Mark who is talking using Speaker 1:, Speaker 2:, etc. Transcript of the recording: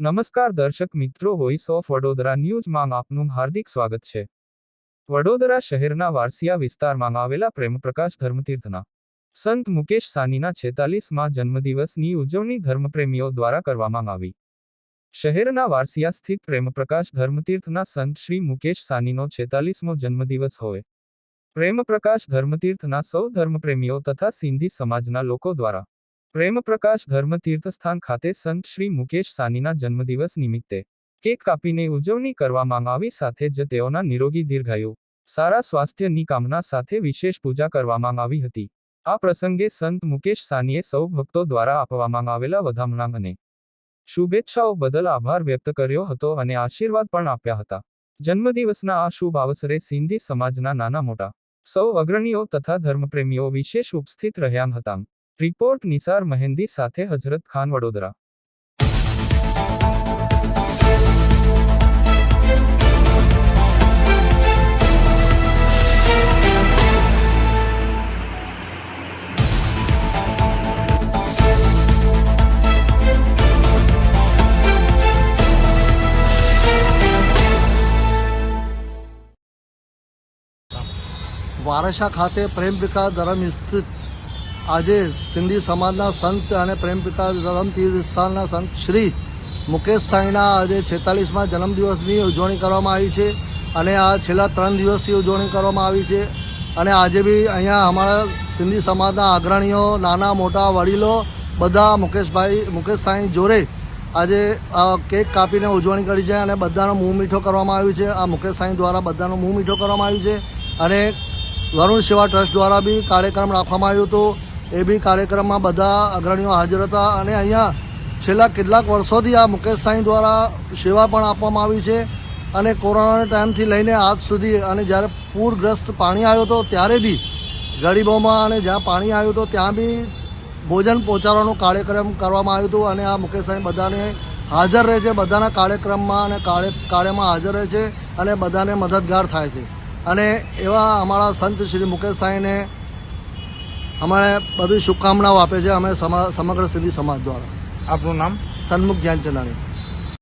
Speaker 1: નમસ્કાર દર્શક મિત્રો વોઇસ ઓફ વડોદરા ન્યૂઝમાં આપનું હાર્દિક સ્વાગત છે. વડોદરા શહેરના વારસિયા વિસ્તારમાં આવેલા પ્રેમપ્રકાશ ધર્મતીર્થના સંત મુકેશ સાનીના છેતાલીસમાં જન્મદિવસની ઉજવણી ધર્મપ્રેમીઓ દ્વારા કરવામાં આવી. શહેરના વારસિયા સ્થિત પ્રેમપ્રકાશ ધર્મતીર્થના સંત શ્રી મુકેશ સાનીનો છેતાલીસમો જન્મદિવસ હોય. પ્રેમપ્રકાશ ધર્મતીર્થના સૌ ધર્મપ્રેમીઓ તથા સિંધી સમાજના લોકો દ્વારા પ્રેમપ્રકાશ ધર્મ તીર્થસ્થાન ખાતે સંત શ્રી મુકેશ સાનીના જન્મદિવસ નિમિત્તે કેક કાપીને ઉજવણી કરવામાં આવી સાથે જ તેઓના નિરોગી દીર્ઘાયુ, સારા સ્વાસ્થ્યની કામના સાથે વિશેષ પૂજા કરવામાં આવી હતી. આ પ્રસંગે સંત મુકેશ સાનીએ સૌ ભક્તો દ્વારા આપવામાં આવેલા વધામણા અને શુભેચ્છાઓ બદલ આભાર વ્યક્ત કર્યો હતો અને આશીર્વાદ પણ આપ્યા હતા. જન્મદિવસના આ શુભ અવસરે સિંધી સમાજના નાના મોટા, સૌ અગ્રણીઓ તથા ધર્મપ્રેમીઓ વિશેષ ઉપસ્થિત રહ્યા હતા. રિપોર્ટ નિસાર મહેંદી સાથે હજરત ખાન વડોદરા
Speaker 2: વારસા ખાતે પ્રેમ વિકાસ ધર્મ સ્થિત આજે સિંધી સમાજના સંત અને પ્રેમ ધર્મ તીર્થ સ્થાનના સંત શ્રી મુકેશ સાંઈના આજે છેતાલીસમાં જન્મદિવસની ઉજવણી કરવામાં આવી છે અને આ છેલ્લા ત્રણ દિવસથી ઉજવણી કરવામાં આવી છે. અને આજે બી અહીંયા અમારા સિંધી સમાજના અગ્રણીઓ, નાના, મોટા વડીલો બધા મુકેશભાઈ, મુકેશ સાંઈ જોડે આજે કેક કાપીને ઉજવણી કરી છે અને બધાનો મુંહ મીઠો કરવામાં આવ્યું છે. આ મુકેશ સાંઈ દ્વારા બધાનો મુંહ મીઠો કરવામાં આવ્યું છે. અને વરુણ સેવા ટ્રસ્ટ દ્વારા બી કાર્યક્રમ રાખવામાં આવ્યો હતો. એ બી કાર્યક્રમમાં બધા અગ્રણીઓ હાજર હતા અને અહીંયા છેલ્લા કેટલાક વર્ષોથી આ મુકેશ સાંઈ દ્વારા સેવા પણ આપવામાં આવી છે અને કોરોનાના ટાઈમથી લઈને આજ સુધી અને જ્યારે પૂરગ્રસ્ત પાણી આવ્યો હતો ત્યારે બી ગરીબોમાં અને જ્યાં પાણી આવ્યું હતું ત્યાં બી ભોજન પહોંચાડવાનો કાર્યક્રમ કરવામાં આવ્યો હતો અને આ મુકેશ સાંઈ બધાને હાજર રહે છે, બધાના કાર્યક્રમમાં અને કાર્ય, કાર્યમાં હાજર રહે છે અને બધાને મદદગાર થાય છે. અને એવા અમારા સંત શ્રી મુકેશ સાંઈને અમારે બધી શુભકામનાઓ આપે છે અમે સમા- સમગ્ર સિંધી સમાજ દ્વારા.
Speaker 3: આપનું નામ?
Speaker 2: સન્મુખ જ્ઞાનચંદાણી